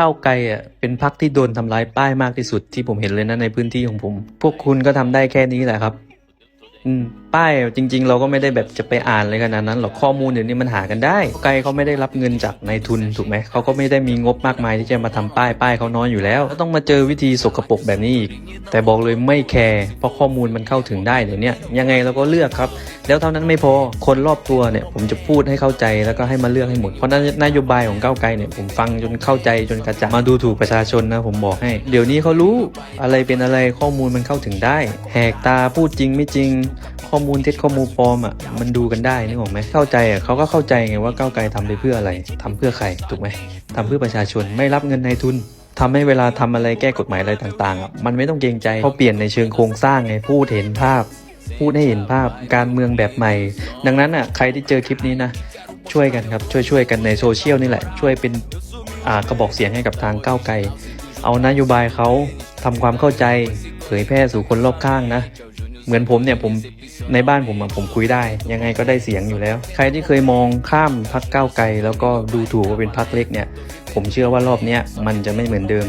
ก้าวไกลอะเป็นพักที่โดนทำร้ายป้ายมากที่สุดที่ผมเห็นเลยนะในพื้นที่ของผม พวกคุณก็ทำได้แค่นี้แหละครับ อืม ป้ายจริง ๆ เราก็ไม่ได้แบบจะไปอ่านอะไรขนาดนั้นหรอกข้อมูลเดี๋ยวนี้มันหากันได้ไกลเขาไม่ได้รับเงินจากนายทุนถูกไหมเขาก็ไม่ได้มีงบมากมายที่จะมาทำป้ายป้ายเขาน้อยอยู่แล้วก็ต้องมาเจอวิธีสกปรกแบบนี้อีกแต่บอกเลยไม่แคร์เพราะข้อมูลมันเข้าถึงได้เดี๋ยวนี้ยังไงเราก็เลือกครับ แล้วเท่านั้นไม่พอคนรอบตัวเนี่ยผมจะพูดให้เข้าใจแล้วก็ให้มาเลือกให้หมด เพราะนโยบายของก้าวไกลเนี่ยผมฟังจนเข้าใจจนกระจ่างมาดูถูกประชาชนนะผมบอกให้ เดี๋ยวนี้เขารู้อะไรเป็นอะไรข้อมูลมันเข้าถึงได้ แหกตาพูดจริงไม่จริง ข้อมูลเท็จข้อมูลปลอมอะมันดูกันได้นึกออกไหมเข้าใจอะเขาก็เข้าใจไงว่าก้าวไกลทำไปเพื่ออะไรทำเพื่อใครถูกไหมทำเพื่อประชาชนไม่รับเงินในทุนทำให้เวลาทำอะไรแก้กฎหมายอะไรต่างๆอะมันไม่ต้องเกรงใจเขาเปลี่ยนในเชิงโครงสร้างไงพูดเห็นภาพ พูดให้เห็นภาพการเมืองแบบใหม่ ดังนั้นอะใครที่เจอคลิปนี้นะ ช่วยกันครับ ช่วยช่วยกันในโซเชียลนี่แหละ ช่วยเป็นอ่ากระบอกเสียงให้กับทางก้าวไกล เอานโยบายเขาทำความเข้าใจเผยแพร่สู่คนรอบข้างนะ เหมือนผมเนี่ยผมในบ้านผมอะผมคุยได้ ยังไงก็ได้เสียงอยู่แล้ว ใครที่เคยมองข้ามพักก้าวไกล แล้วก็ดูถูกว่าเป็นพักเล็กเนี่ย ผมเชื่อว่ารอบนี้มันจะไม่เหมือนเดิม